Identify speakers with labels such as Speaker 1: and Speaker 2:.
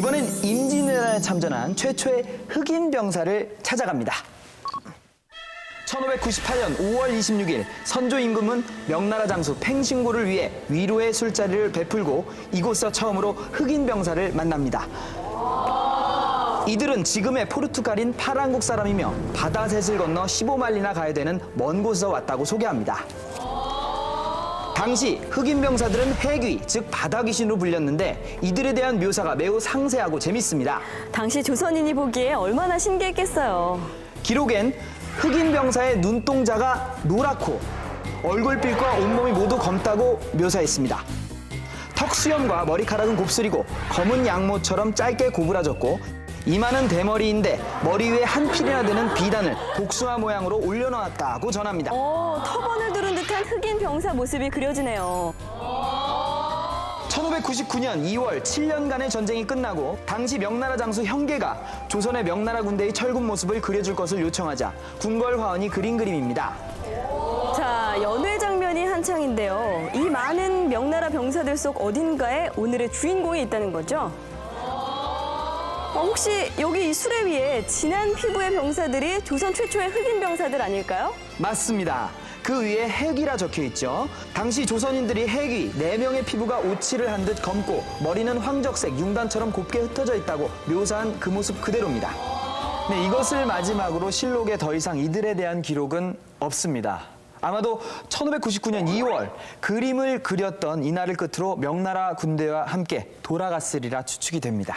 Speaker 1: 이번엔 임진왜란에 참전한 최초의 흑인 병사를 찾아갑니다. 1598년 5월 26일 선조 임금은 명나라 장수 팽신고를 위해 위로의 술자리를 베풀고 이곳서 처음으로 흑인 병사를 만납니다. 이들은 지금의 포르투갈인 파란국 사람이며 바다셋을 건너 15마일이나 가야 되는 먼 곳에서 왔다고 소개합니다. 당시 흑인 병사들은 해귀, 즉 바다 귀신으로 불렸는데 이들에 대한 묘사가 매우 상세하고 재밌습니다.
Speaker 2: 당시 조선인이 보기에 얼마나 신기했겠어요.
Speaker 1: 기록엔 흑인 병사의 눈동자가 노랗고 얼굴빛과 온몸이 모두 검다고 묘사했습니다. 턱 수염과 머리카락은 곱슬이고 검은 양모처럼 짧게 고부라졌고 이마는 대머리인데 머리 위에 한 필이나 되는 비단을 복숭아 모양으로 올려놓았다고 전합니다.
Speaker 2: 어, 터번을 두른 듯한 흑인 병사 모습이 그려지네요.
Speaker 1: 1599년 2월 7년간의 전쟁이 끝나고 당시 명나라 장수 형계가 조선의 명나라 군대의 철군 모습을 그려줄 것을 요청하자 궁궐화원이 그린 그림입니다.
Speaker 2: 자, 연회 장면이 한창인데요. 이 많은 명나라 병사들 속 어딘가에 오늘의 주인공이 있다는 거죠? 어, 혹시 여기 이 수레 위에 진한 피부의 병사들이 조선 최초의 흑인 병사들 아닐까요?
Speaker 1: 맞습니다. 그 위에 해귀라 적혀 있죠. 당시 조선인들이 해귀 네명의 피부가 오칠을 한듯 검고 머리는 황적색 융단처럼 곱게 흩어져 있다고 묘사한 그 모습 그대로입니다. 네, 이것을 마지막으로 실록에 더 이상 이들에 대한 기록은 없습니다. 아마도 1599년 2월 그림을 그렸던 이날을 끝으로 명나라 군대와 함께 돌아갔으리라 추측이 됩니다.